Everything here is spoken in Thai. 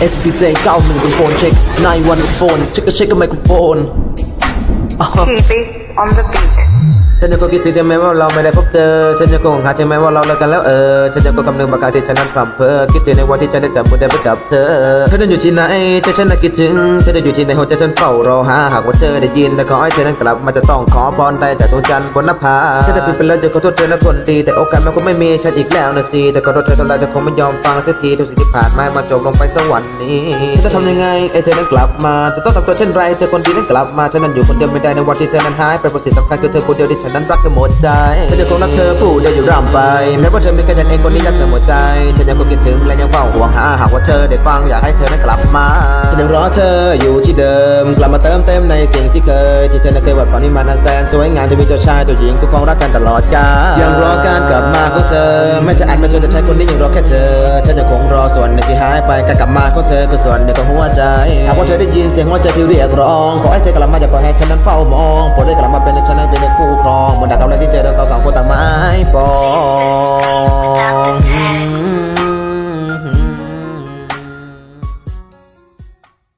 SBZ, call me before check 914, check a shake a microphone. Uh-huh. Keep it on the beat. ฉันยังคงคิดถึงแม้ว่าเราไม่ได้พบเจอฉันยังคงหาถึงแม้ว่าเราเลิกกันแล้วเออฉันยังคงคำนึงบางครั้งที่ฉันนั้นพร่ำเพ้อคิดถึงในวันที่ฉันได้จับมือได้ไปกับเธอเธอนั้นอยู่ที่ไหนแต่ฉันน่ะคิดถึงเธอจะอยู่ที่ไหนหัวใจฉันเฝ้ารอหาหากว่าเธอได้ยินแต่ขอให้เธอนั้นกลับมาจะต้องขอพรได้จากดวงจันทร์บนหน้าผาถ้าจะผิดไปแล้วจะขอโทษเธอนะคนดีแต่โอกาสมันคงไม่มีฉันอีกแล้วนะสิแต่ขอโทษเธอเท่าไรเธอคงไม่ยอมฟังสักทีทุกสิ่งที่ผ่านมามาจบลงไปสวรรค์นี้จะทำยังไงไอ้เธอนั้นกลับมาแต่ต้องทำตัวเช่นไรเธอคนดีนั้นกลับมาฉันนั้นอยู่คนเดียวไม่ได้ในวันที่เธอนั้นหายไปเพราะสิ่งสำคัญคือเธอคนเดียวที่ฉันนั้นรักเธอหมดใจฉันจะคงรักเธอผู้เดียวอยู่ร่ำไปแม้ว่าเธอมีแค่ฉันเองคนนี้รักเธอหมดใจฉันยังคงคิดถึงและยังเฝ้าห่วงหาหากว่าเธอได้ฟังอยากให้เธอนั้นกลับมาฉันยังรอเธออยู่ที่เดิม กลับมาเติมเต็มในสิ่งที่เคย ที่เธอนั้นเคยหวาดฝันให้มันอันแสนสวยงามจะมีเจ้าชายตัวหญิงคู่ครองรักกันตลอดกาลยังรอการกลับมาของเธอแม้จะอาจไม่ใช่แต่ชายคนนี้ยังรอแค่เธอฉันยังคงรอส่วนในงที่หายไปการกลับมาของเธอคือส่วนหนึ่งของหัวใจหากว่าเธอได้ยินเสียงหัวใจที่เรียกร้องขอให้เธอกลับมาอย่าปล่อยให้ฉันนั้นเฝ้ามองโปรดได้กลับมาเป็นฉัน กับเราที่เจอเราสองคนต่างไม่พอ